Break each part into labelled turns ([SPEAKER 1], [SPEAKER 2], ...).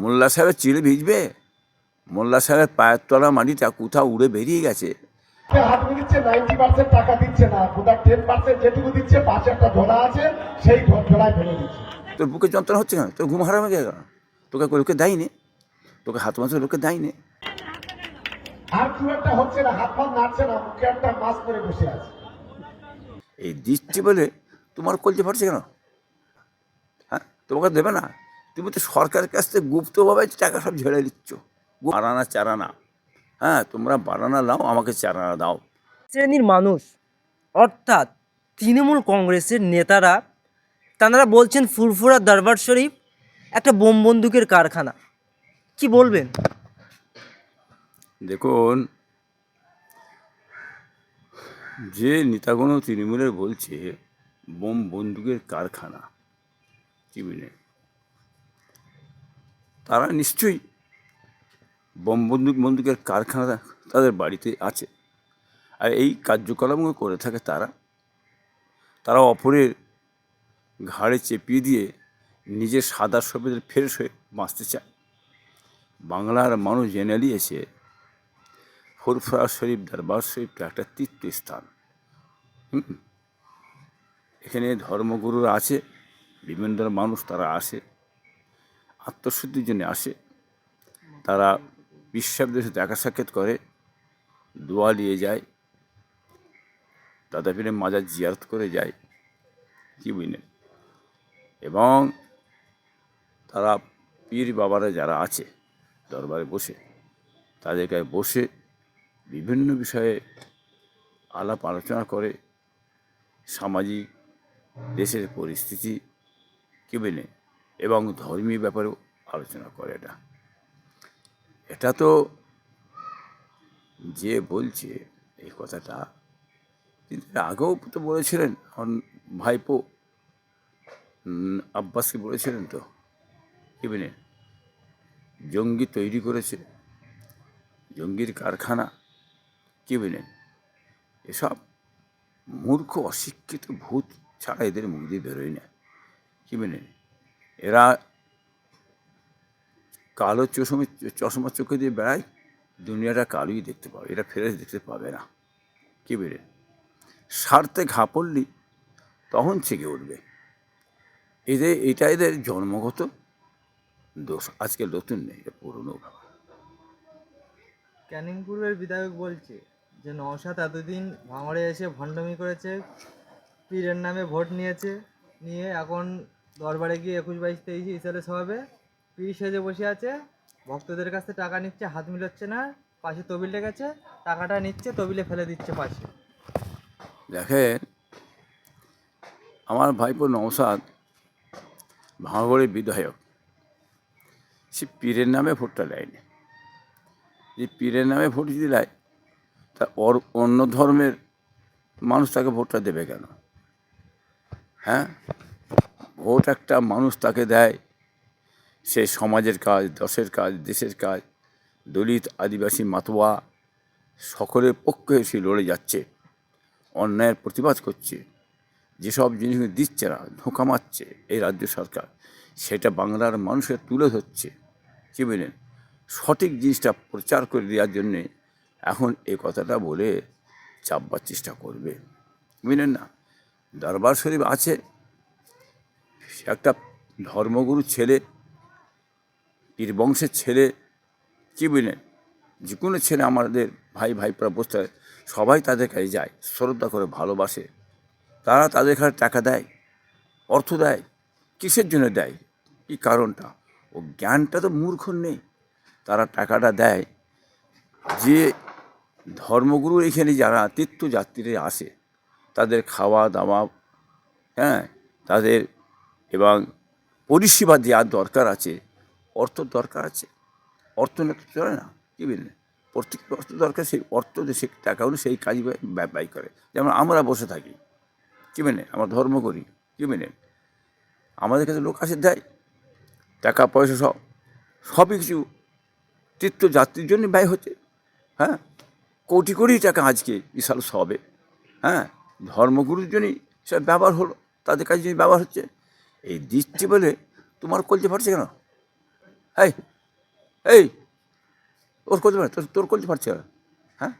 [SPEAKER 1] মোল্লা সাহেবের চিড়ে ভিজবে? মোল্লা সাহেবের পায়ের তলা মাটিটা কোথাও উড়ে বেরিয়ে গেছে।
[SPEAKER 2] হাত দিচ্ছে নাইনটি পার্সেন্ট টাকা দিচ্ছে না। কোথাও টেন পার্সেন্ট যেটুকু দিচ্ছে পাশে একটা ঝোলা আছে সেই ঝোলায় ফেলে দিচ্ছে।
[SPEAKER 1] তোর বুকে যন্ত্রণা হচ্ছে কেন? তোর ঘুম হারামে গেল তোকে লোকে দেয়নি? তোকে হাত মাছ লোকে দেয়নি?
[SPEAKER 2] আর খুব একটা হচ্ছে না হাত ফাত নাড়ছে না মুখে একটা মাছ করে বসে আছে।
[SPEAKER 1] এই দিচ্ছি বলে তোমার কলজে ফাটছে কেন? হ্যাঁ? তোমাকে দেবে না? তুমি তো সরকারের কাছ থেকে গুপ্তভাবে টাকা সব ঝেড়ে দিচ্ছ। বারানা চারানা। হ্যাঁ তোমরা বারানা দাও আমাকে চারানা দাও।
[SPEAKER 3] শ্রেণির মানুষ অর্থাৎ তৃণমূল কংগ্রেসের নেতারা তাঁরা বলছেন ফুরফুরা দরবার শরীফ একটা বোম বন্দুকের কারখানা। কি বলবেন?
[SPEAKER 1] দেখুন যে নেতাগণ তৃণমূলের বলছে বোম বন্দুকের কারখানা কি বুঝলে তারা নিশ্চয়ই বোম বন্দুক বন্দুকের কারখানা তাদের বাড়িতে আছে। আর এই কার্যকলাপগুলো করে থাকে তারা। তারা অপরের ঘাড়ে চেপিয়ে দিয়ে নিজের সাদা সবেদের ফ্রেশ হয়ে বাঁচতে চায়। বাংলার মানুষ জেনে নিয়েছে, ফুরফুরা শরীফ দরবার শরীফটা একটা তীর্থস্থান। এখানে ধর্মগুরুরা আছে, বিভিন্ন মানুষ তারা আসে। আত্মশুদ্ধির জন্য আসে। তারা বিশ্বাবদের সাথে দেখা সাক্ষাৎ করে, দোয়া নিয়ে যায়, দাদা পীরের মাজার জিয়ারত করে যায়, কি বুঝলেন? এবং তারা পীর বাবারা যারা আছে দরবারে বসে তাদের গায়ে বসে বিভিন্ন বিষয়ে আলাপ আলোচনা করে, সামাজিক দেশের পরিস্থিতি কি বলে এবং ধর্মীয় ব্যাপারেও আলোচনা করে এটা। এটা তো যে বলছে এই কথাটা, তিনি আগেও তো বলেছিলেন ভাইপো আব্বাসকে বলেছিলেন তো বলে জঙ্গি তৈরি করেছে, জঙ্গির কারখানা কি বলেন এসব মূর্খ, অশিক্ষিত ভূত ছাড়া এদের মুখ দিয়ে বেরোয় না কি বলেন এরা কালো চশমে, চশমা চোখে দিয়ে বেড়ায়, দুনিয়াটা কালোই দেখতে পাবে, এরা ফেরে দেখতে পাবে না। কি বলেন স্বার্থে ঘা পড়লি, তখন চেগে উঠবে। এদের, এটা এদের জন্মগত দোষ, আজকে নতুন নেই, এটা পুরনো
[SPEAKER 4] ক্যানিং পূর্বের বিধায়ক বলছে যে নওশাদ এতদিন ভাঙড়ে এসে ভণ্ডামি করেছে, পীরের নামে ভোট নিয়েছে, নিয়ে এখন দরবারে গিয়ে একুশ বাইশ, তেইশে ইসালে সভাবে পীর সেজে বসে আছে। ভক্তদের কাছ টাকা নিচ্ছে, হাত মিলাচ্ছে না, পাশে তবিল লেগেছে টাকাটা নিচ্ছে, তবিলে ফেলে দিচ্ছে পাশে।
[SPEAKER 1] দেখেন, আমার ভাইপো নওসাদ ভাঙড়ের বিধায়ক। সে পীরের নামে ভোটটা দেয়নি। যে পীরের নামে ভোট যদি দেয়, তা ওর অন্য ধর্মের মানুষ তাকে ভোটটা দেবে কেন? হ্যাঁ? ভোট একটা মানুষ তাকে দেয়। সে সমাজের কাজ, দশের কাজ, দেশের কাজ, দলিত, আদিবাসী, মাতোয়া, সকলের পক্ষে সে লড়ে যাচ্ছে, অন্যায়ের প্রতিবাদ করছে, যেসব জিনিসগুলো দিচ্ছে না, ধোঁকা মারছে এই রাজ্য সরকার, সেটা বাংলার মানুষের তুলে ধরছে। কী বলেন? সঠিক জিনিসটা প্রচার করে দেওয়ার জন্যে এখন এই কথাটা বলে চাপবার চেষ্টা করবে। বুঝলেন না? দরবার শরীফ আছে একটা ধর্মগুরু ছেলে পীর বংশের ছেলে বুঝলেন যে কোনো ছেলে আমাদের ভাই বসতে হয়, সবাই তাদের কাছে যায় শ্রদ্ধা করে ভালোবাসে। তারা তাদের কাছে টাকা দেয় অর্থ দেয় কিসের জন্য দেয়? কী কারণটা? ও জ্ঞানটা তো মূর্খ নেই। তারা টাকাটা দেয়। যে ধর্মগুরু এখানে যারা তীর্থযাত্রীরা আসে তাদের খাওয়া দাওয়া হ্যাঁ তাদের পরিষেবা দেওয়ার দরকার আছে, অর্থ দরকার আছে। অর্থ না তো চলে না, কী বুঝলেন প্রত্যেক অর্থ দরকার, সেই অর্থ দিয়ে সে টাকাগুলো সেই কাজ ব্যয়- করে। যেমন আমরা বসে থাকি, কী মেনে আমরা ধর্ম করি, কী মেনে আমাদের কাছে লোক আসে, দেয়। টাকা, পয়সা সব, সবই কিছু তীর্থযাত্রীর জন্য ব্যয় হচ্ছে হ্যাঁ? কোটি কোটি টাকা আজকে বিশাল সবে হ্যাঁ? ধর্মগুরুর জন্যই সব ব্যবহার হলো, তাদের কাছে ব্যবহার হচ্ছে এই দিচ্ছি বলে তোমার কলচে ফাটছে কেন? এই এই ওর করতে পারে তোর তোর করতে পারছে হ্যাঁ?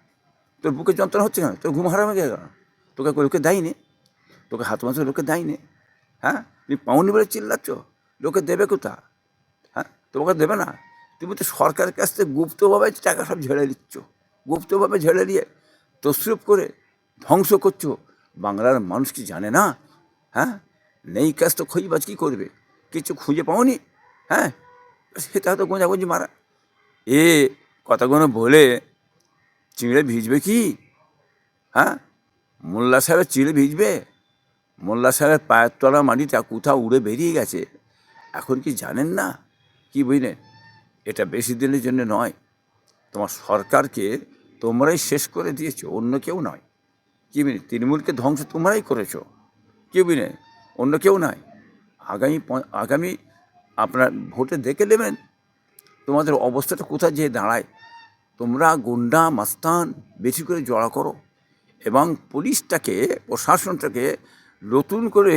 [SPEAKER 1] তোর বুকে যন্ত্রণা হচ্ছে কেন? তোর ঘুম হারামে গেল কেন? তোকে লোকে দেয়নি? তোকে হাত মাসে লোকে দেয়নি? হ্যাঁ? তুমি পাউনি বলে চিল্লাচ্ছ? লোকে দেবে কোথা? হ্যাঁ? তোমাকে দেবে না? তুমি তো সরকারের কাছ থেকে গুপ্তভাবে টাকা সব ঝেড়ে নিচ্ছ। গুপ্তভাবে ঝেড়ে নিয়ে তসরুপ করে ধ্বংস করছ। বাংলার মানুষ কি জানে না? হ্যাঁ? নেই কাজ তো খইবাজ কী করবে? কিছু খুঁজে পাওনি? হ্যাঁ? সেটা তো গোঁজাগুঁজি মারা। এ কথাগুলো বলে চিঁড়ে ভিজবে কি? হ্যাঁ? মোল্লা সাহেবের চিঁড়ে ভিজবে? মোল্লা সাহেবের পায়ের তলা মাটিটা কোথাও উড়ে বেরিয়ে গেছে। এখন কি জানেন না? কি বুঝলেন এটা বেশি দিনের জন্য নয়। তোমার সরকারকে তোমরাই শেষ করে দিয়েছ, অন্য কেউ নয়। কি বুঝলি? তৃণমূলকে ধ্বংস তোমরাই করেছ। কি বুঝলে? অন্য কেউ নয় আগামী আগামী আপনার ভোটে দেখে নেবেন তোমাদের অবস্থাটা কোথায় যেয়ে দাঁড়ায়। তোমরা গুন্ডা, মাস্তান বেশি করে জড়া করো এবং পুলিশটাকে, প্রশাসনটাকে নতুন করে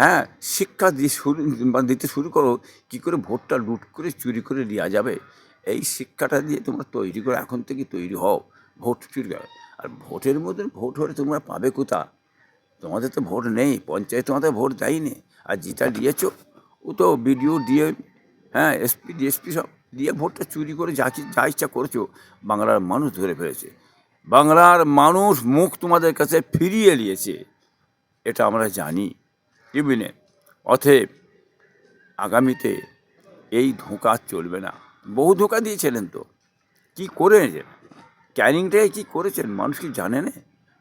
[SPEAKER 1] হ্যাঁ শিক্ষা দিয়ে শুরু দিতে শুরু করো, কী করে ভোটটা লুট করে, চুরি করে নেওয়া যাবে। এই শিক্ষাটা দিয়ে তোমরা তৈরি করে, এখন থেকে তৈরি হও, ভোট চুরি আর ভোটের মধ্যে ভোট হলে তোমরা পাবে কোথা তোমাদের তো ভোট নেই, পঞ্চায়েত তোমাদের ভোট দেয়নি। আর যেটা দিয়েছ, ও তো বিডিও দিয়ে হ্যাঁ এসপি, ডিএসপি সব দিয়ে ভোটটা চুরি করে যা যা ইচ্ছা করেছ, বাংলার মানুষ ধরে ফেলেছে। বাংলার মানুষ মুখ তোমাদের কাছে ফিরিয়ে নিয়েছে, এটা আমরা জানি। বুঝলে অতএব আগামীতে এই ধোঁকা চলবে না। বহু ধোঁকা দিয়েছিলেন তো। কি করেছেন? ক্যানিংটায় কি করেছেন? মানুষ কি জানে না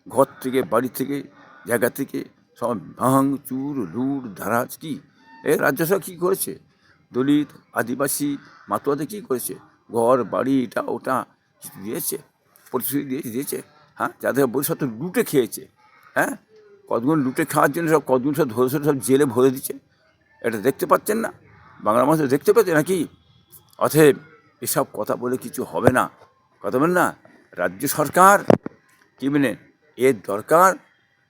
[SPEAKER 1] ঘর থেকে, বাড়ি থেকে জায়গা থেকে সব ভাঙ চুর, লুট, ধারাজ কি? এ রাজ্য সরকার কী করেছে? দলিত, আদিবাসী, মাতুয়াদের কী করেছে? ঘর, বাড়ি এটা ওটা দিয়েছে? প্রতিশ্রুতি দিয়েছে দিয়েছে? হ্যাঁ যাদের বসে তো লুটে খেয়েছে হ্যাঁ? কতগুণ লুটে খাওয়ার জন্য সব কতগুণ সব ধরে ধরে সব জেলে ভরে দিচ্ছে এটা দেখতে পাচ্ছেন না? বাংলা মানুষ দেখতে পাচ্ছে নাকি? অতএব এসব কথা বলে কিছু হবে না। কথা বলেন না? রাজ্য সরকার, কী মানে এর দরকার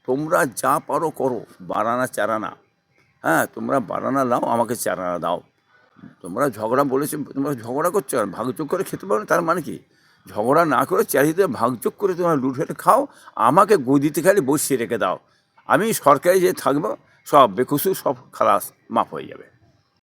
[SPEAKER 1] তোমরা যা পারো করো বারানা চারানা হ্যাঁ তোমরা বারানা লাও আমাকে চারানা দাও। তোমরা ঝগড়া বলেছ, তোমরা ঝগড়া করছ আর ভাগযোগ করে খেতে পারো তার মানে কি? ঝগড়া না করে চারিদিকে ভাগযোগ করে তোমরা হেটে খাও, আমাকে গদিতে খালি বসিয়ে রেখে দাও। আমি সরকারি যে থাকব, সব বেকুসু সব খালাস মাফ হয়ে যাবে।